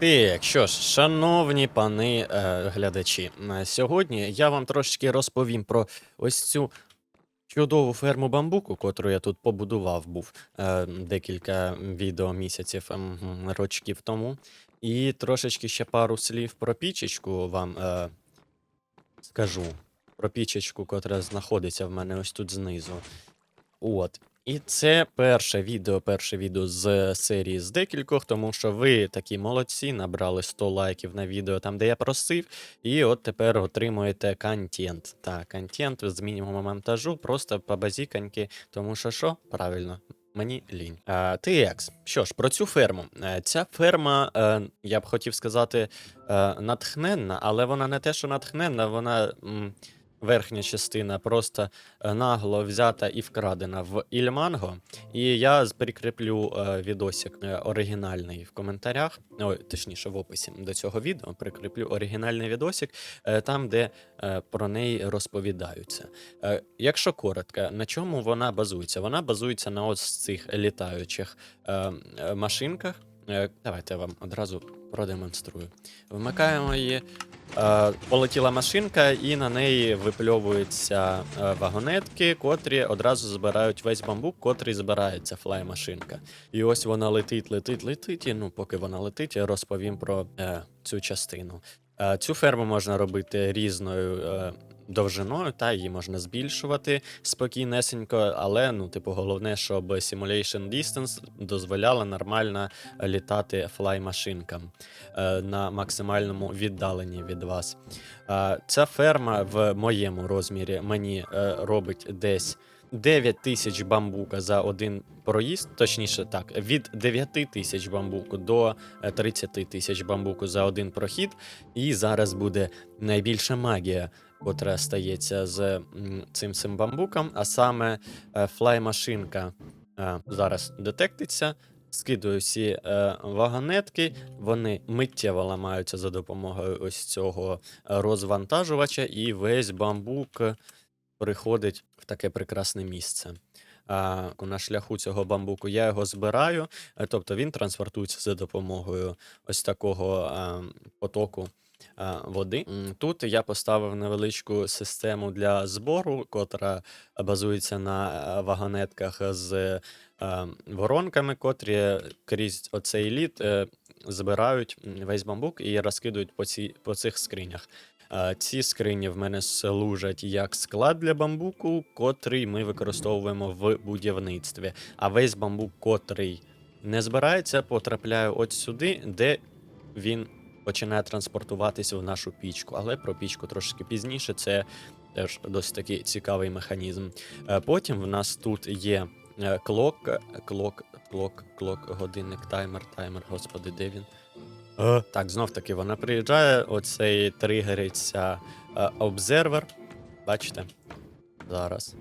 Так, що ж, шановні пани е, глядачі, е, сьогодні я вам трошечки розповім про ось цю чудову ферму бамбуку, котру я тут побудував був е, декілька відео місяців ем, м, рочків тому. І трошечки ще пару слів про пічечку вам е, скажу. Про пічечку, котра знаходиться в мене ось тут знизу. От. І це перше відео, перше відео з серії з декількох, тому що ви такі молодці, набрали 100 лайків на відео там, де я просив, і от тепер отримуєте контент. Так, контент з мінімумом монтажу, просто по базіканьки, тому що що? Правильно. Мені лінь. TX. Що ж, про цю ферму. Е, Ця ферма, е, я б хотів сказати, е, натхненна, але вона не те, що натхненна, вона верхня частина просто е, нагло взята і вкрадена в Ільманго. І я прикріплю е, відосик е, оригінальний в коментарях, ой, точніше, в описі до цього відео прикріплю оригінальний відосик, там, де про неї розповідаються. Якщо коротко, на чому вона базується? Вона базується на ось цих літаючих машинках. Е, Давайте я вам одразу продемонструю. Вмикаємо її. Е, полетіла машинка, і на неї випльовуються е, вагонетки, котрі одразу збирають весь бамбук, котрий збирається флай-машинка. І ось вона летить, летить, летить. І ну, поки вона летить, я розповім про цю частину. Цю ферму можна робити різною. Довжиною, та її можна збільшувати спокійнесенько, але ну, типу, головне, щоб Simulation Distance дозволяла нормально літати флай-машинкам е, на максимальному віддаленні від вас. Е, ця ферма в моєму розмірі мені е, робить десь 9 тисяч бамбука за один проїзд, точніше так, від 9 тисяч бамбуку до е, 30 тисяч бамбуку за один прохід. І зараз буде найбільша магія, котра стається з цим цим бамбуком, а саме е, флай-машинка е, зараз детектиться. Скидую всі е, вагонетки, вони миттєво ламаються за допомогою ось цього е, розвантажувача, і весь бамбук е, приходить в таке прекрасне місце. А, на шляху цього бамбуку я його збираю, е, тобто він транспортується за допомогою ось такого а, потоку води. Тут я поставив невеличку систему для збору, котра базується на е, вагонетках з е, воронками, котрі крізь оцей лід е, збирають весь бамбук і розкидують по, ці, по цих скринях. Е, Ці скрині в мене служать як склад для бамбуку, котрий ми використовуємо в будівництві. А весь бамбук, котрий не збирається, потрапляє от сюди, де він починає транспортуватися в нашу пічку. Але про пічку трошки пізніше. Це теж досить такий цікавий механізм. Е, Потім в нас тут є е, клок, клок, клок, клок, годинник, таймер, таймер. Господи, де він? Е, Так, знов таки вона приїжджає, оцей тригериться обзервер. Бачите? Зараз.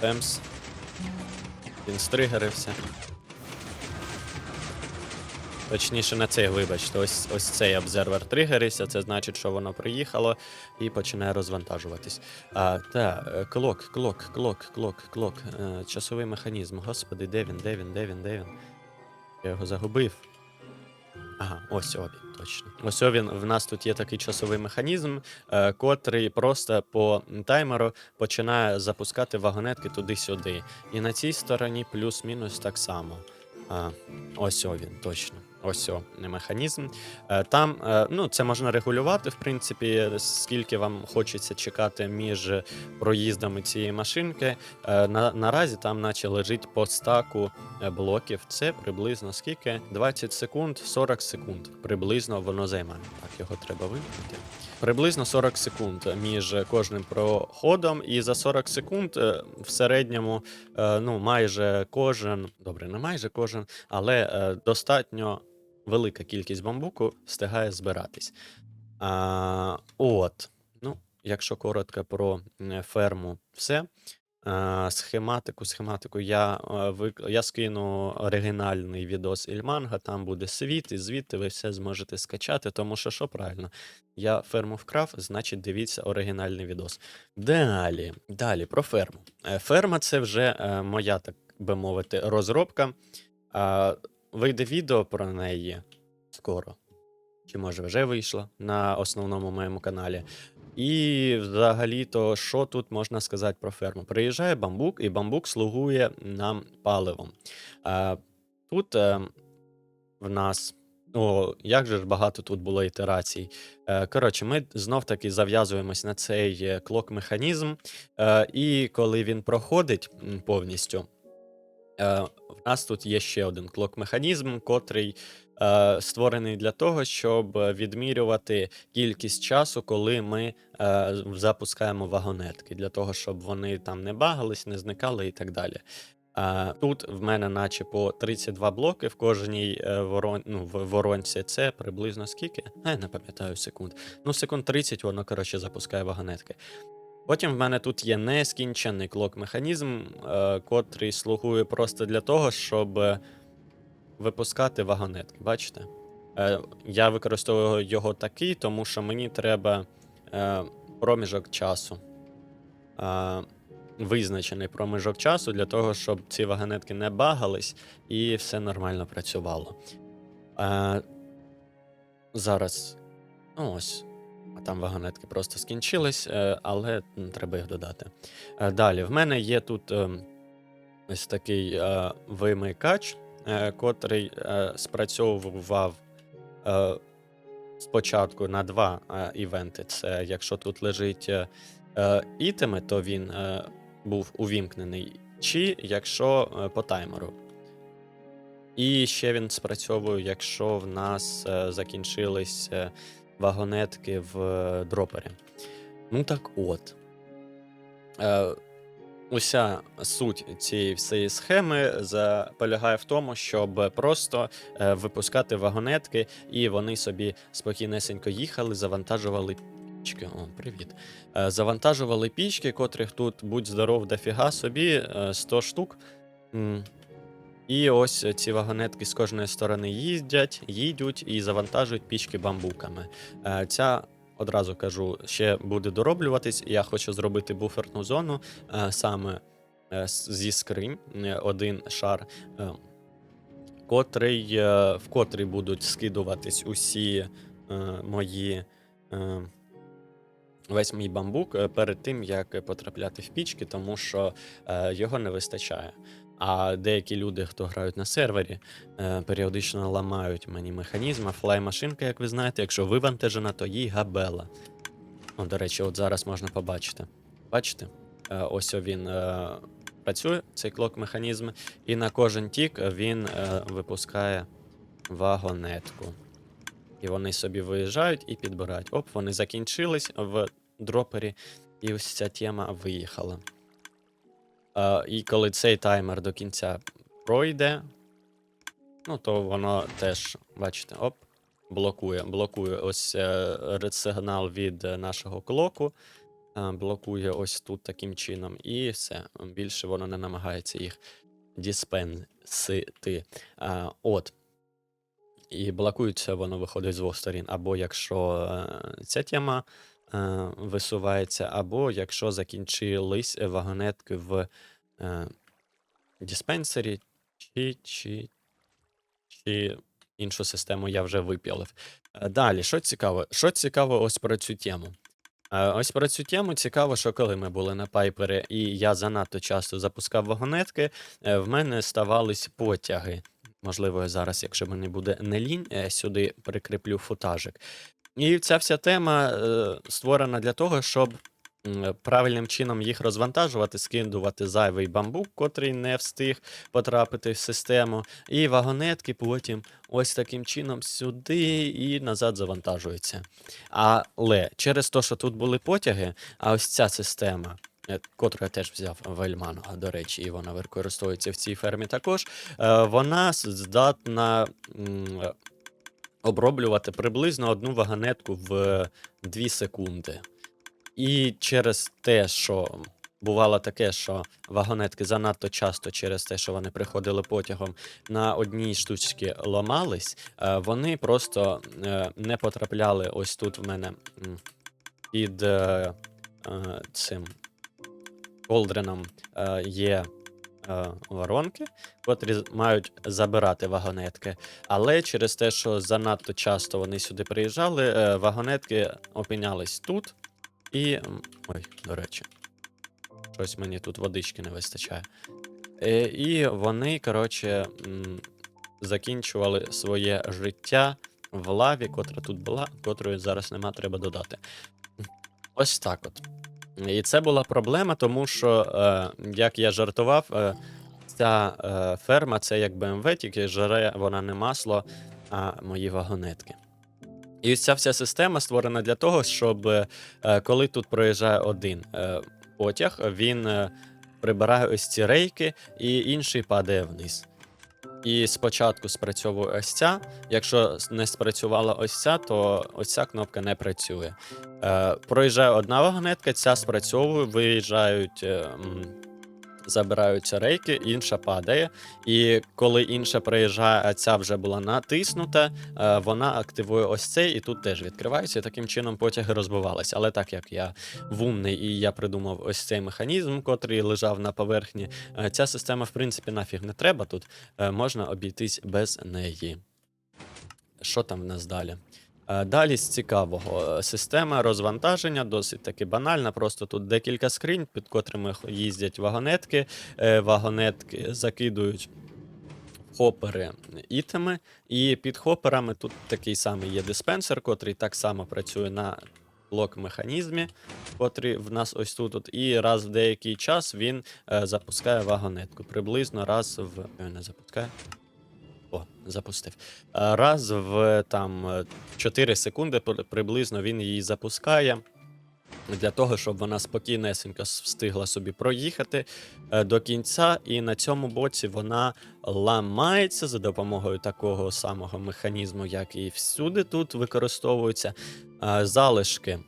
Темс. Він стригерився. Точніше, на цей, вибачте, ось, ось цей обзервер тригерився, це значить, що воно приїхало і починає розвантажуватись. А, та, е, клок, клок, клок, клок, клок. Е, часовий механізм. Господи, де він, де він, де він, де він? Я його загубив. Ага, ось він, точно. Ось він. В нас тут є такий часовий механізм, е, котрий просто по таймеру починає запускати вагонетки туди-сюди. І на цій стороні плюс-мінус так само. А, ось він, точно. Ось о механізм. Е, Там е, ну, це можна регулювати, в принципі, скільки вам хочеться чекати між проїздами цієї машинки. Е, На, наразі там, наче лежить по стаку блоків. Це приблизно скільки? 20 секунд, 40 секунд. Приблизно воно займає. Так, його треба вимкнути. Приблизно 40 секунд між кожним проходом, і за 40 секунд в середньому ну, майже кожен, добре, не майже кожен, але достатньо велика кількість бамбуку встигає збиратись. А, от, ну, якщо коротко про ферму, все. Схематику, схематику я, я скину оригінальний відос Ільманга, там буде світ, і звідти ви все зможете скачати, тому що що правильно, я ферму вкрав, значить дивіться оригінальний відос. Далі, далі про ферму. Е, Ферма це вже е, моя, так би мовити, розробка. Вийде відео про неї скоро. Чи може вже вийшло на основному моєму каналі. І взагалі-то, що тут можна сказати про ферму? Приїжджає бамбук, і бамбук слугує нам паливом. А, тут е, в нас. О, як же ж багато тут було ітерацій. Е, коротше, ми знов-таки зав'язуємось на цей е, клок-механізм, е, і коли він проходить повністю, в нас тут є ще один клок-механізм, котрий е, створений для того, щоб е, відмірювати кількість часу, коли ми е, запускаємо вагонетки, для того, щоб вони там не багались, не зникали і так далі. Е, тут в мене, наче по 32 блоки в кожній е, ворон, ну, в воронці. Це приблизно скільки? Я не пам'ятаю секунд. Ну, секунд 30 воно, коротше, запускає вагонетки. Потім в мене тут є нескінчений клок-механізм, е, котрий слугує просто для того, щоб випускати вагонетки. Бачите? Е, я використовую його такий, тому що мені треба е, проміжок часу. Е, визначений проміжок часу для того, щоб ці вагонетки не багались і все нормально працювало. Е, зараз. Ну ось. Там вагонетки просто скінчились, е, але треба їх додати. Е, Далі, в мене є тут е, ось такий вимикач, котрий спрацьовував спочатку на два івенти. Це якщо тут лежить ітеми, то він був увімкнений, чи якщо по таймеру. І ще він спрацьовує, якщо в нас закінчились вагонетки в е, дропері. Ну так от. Е, уся суть цієї всієї схеми за- полягає в тому, щоб просто е, випускати вагонетки, і вони собі спокійнесенько їхали, завантажували пічки. О, привіт. Е, завантажували пічки, котрих тут будь здоров дофіга собі, е, 100 штук. І ось ці вагонетки з кожної сторони їздять, їдуть і завантажують пічки бамбуками. Е, Ця, одразу кажу, ще буде дороблюватись. Я хочу зробити буферну зону е, саме е, зі скринь, один шар, котрий, в котрий будуть скидуватись усі мої. Весь мій бамбук перед тим, як потрапляти в пічки, тому що його не вистачає. А деякі люди, хто грають на сервері, е, періодично ламають мені механізм, а флай-машинка, як ви знаєте, якщо вивантажена, то їй габела. Ну, до речі, от зараз можна побачити. Бачите? Е, ось він е, працює, цей клок-механізм, і на кожен тік він випускає вагонетку. І вони собі виїжджають і підбирають. Оп, вони закінчились в дропері, і ось ця тема виїхала. Е, і коли цей таймер до кінця пройде, ну то воно теж, бачите, оп, блокує. Блокує ось е, сигнал від е, нашого клоку. е, Блокує ось тут таким чином, і все. Більше воно не намагається їх діспенсити. Е, От. І блокується воно виходить з двох сторін. Або якщо е, ця тема е, висувається, або якщо закінчились вагонетки в е, диспенсері, чи, чи, чи іншу систему я вже випілив. Е, Далі, що цікаво? Що цікаво ось про цю тему? Е, Ось про цю тему цікаво, що коли ми були на пайпері, і я занадто часто запускав вагонетки, е, в мене ставались потяги. Можливо, я зараз, якщо мені буде не лінь, сюди прикріплю футажик. І ця вся тема е, створена для того, щоб правильним чином їх розвантажувати, скидувати зайвий бамбук, котрий не встиг потрапити в систему, і вагонетки потім ось таким чином сюди і назад завантажуються. Але через те, що тут були потяги, а ось ця система. е, Котру я теж взяв в Ельману, до речі, і вона використовується в цій фермі також. е, Вона здатна е, оброблювати приблизно одну вагонетку в 2 секунди. І через те, що бувало таке, що вагонетки занадто часто через те, що вони приходили потягом, на одній штучці ламались, е, вони просто е, не потрапляли ось тут в мене під е, цим колдреном є воронки, котрі мають забирати вагонетки. Але через те, що занадто часто вони сюди приїжджали, вагонетки опинялись тут. І. Ой, до речі, щось мені тут водички не вистачає. Е, і вони, коротше, закінчували своє життя в лаві, котра тут була, котрої зараз нема, треба додати. Ось так от. І це була проблема, тому що, е, як я жартував, е, ця ферма це як БМВ, тільки жаре вона не масло, а мої вагонетки. І ось ця вся система створена для того, щоб е, коли тут проїжджає один е, потяг, він е, прибирає ось ці рейки, і інший падає вниз. І спочатку спрацьовує ось ця. Якщо не спрацювала ось ця, то ось ця кнопка не працює. Проїжджає одна вагонетка, ця спрацьовує, виїжджають, забираються рейки, інша падає. І коли інша приїжджає, а ця вже була натиснута, е, вона активує ось цей, і тут теж відкривається. І таким чином потяги розбивалися. Але так як я вумний і я придумав ось цей механізм, котрий лежав на поверхні, е, ця система, в принципі, нафіг не треба тут. Е, можна обійтись без неї. Що там в нас далі? Е, Далі з цікавого. Е, Система розвантаження досить таки банальна. Просто тут декілька скринь, під котрими їздять вагонетки. Е, Вагонетки закидують хопери ітеми. І під хоперами тут такий самий є диспенсер, котрий так само працює на блок-механізмі, котрий в нас ось тут. от. І раз в деякий час він запускає вагонетку. Приблизно раз в. Не запускає. О, запустив. Е, Раз в там е, 4 секунди приблизно він її запускає. Для того, щоб вона спокійнесенько встигла собі проїхати е, до кінця, і на цьому боці вона ламається за допомогою такого самого механізму, як і всюди тут використовуються. Е, Залишки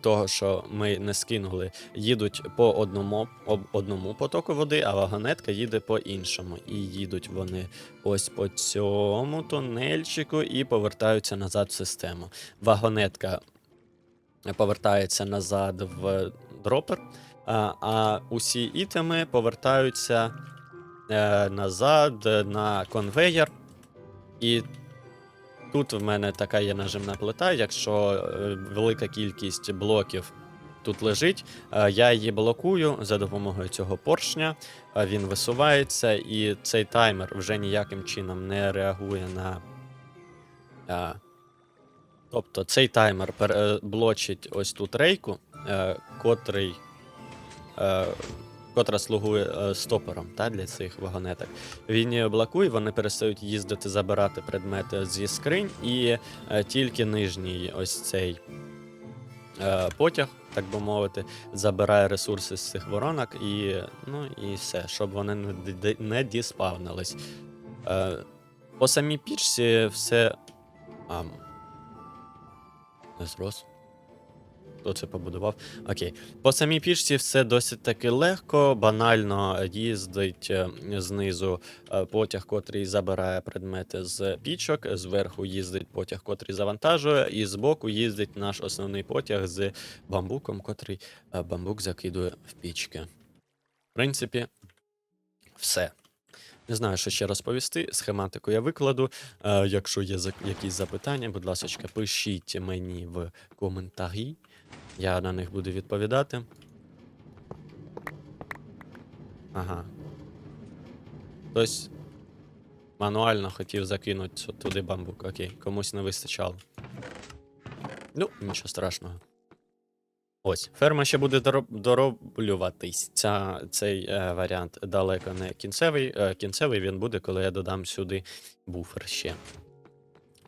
того, що ми не скинули, їдуть по одному, об, одному потоку води, а вагонетка їде по іншому. І їдуть вони ось по цьому тунельчику і повертаються назад в систему. Вагонетка повертається назад в дропер, а, а усі ітеми повертаються е, назад на конвейер. І тут в мене така є нажимна плита. Якщо е, велика кількість блоків тут лежить, е, я її блокую за допомогою цього поршня. е, Він висувається, і цей таймер вже ніяким чином не реагує на. Тобто цей таймер блочить ось тут рейку, котрий, котра слугує е, стопером та, для цих вагонеток. Він її блокує, вони перестають їздити, забирати предмети зі скринь, і е, тільки нижній ось цей е, потяг, так би мовити, забирає ресурси з цих воронок і, ну, і все, щоб вони не, діспавнились. Е, по самій пічці все. А, не зрос. Хто це побудував? Окей. По самій пічці все досить таки легко, банально їздить е, знизу е, потяг, котрий забирає предмети з пічок, зверху їздить потяг, котрий завантажує, і збоку їздить наш основний потяг з бамбуком, котрий е, бамбук закидує в пічки. В принципі, все. Не знаю, що ще розповісти. Схематику я викладу. Якщо є якісь запитання, будь ласка, пишіть мені в коментарі. Я на них буду відповідати. Ага. Хтось мануально хотів закинути туди бамбук. Окей, комусь не вистачало. Ну, нічого страшного. Ось, ферма ще буде дороб- дороблюватись. Ця, цей е, варіант далеко не кінцевий. Е, кінцевий він буде, коли я додам сюди буфер ще.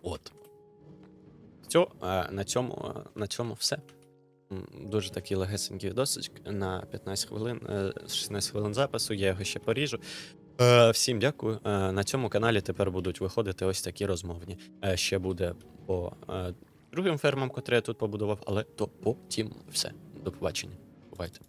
От. Все, е, на, цьому, е, на цьому все. Дуже такий легесенький досить на 15 хвилин, е, 16 хвилин запису, я його ще поріжу. Е, Всім дякую. Е, На цьому каналі тепер будуть виходити ось такі розмовні. Е, Ще буде по е, другим фермам, котрі я тут побудував, але то потім все. До побачення. Бувайте.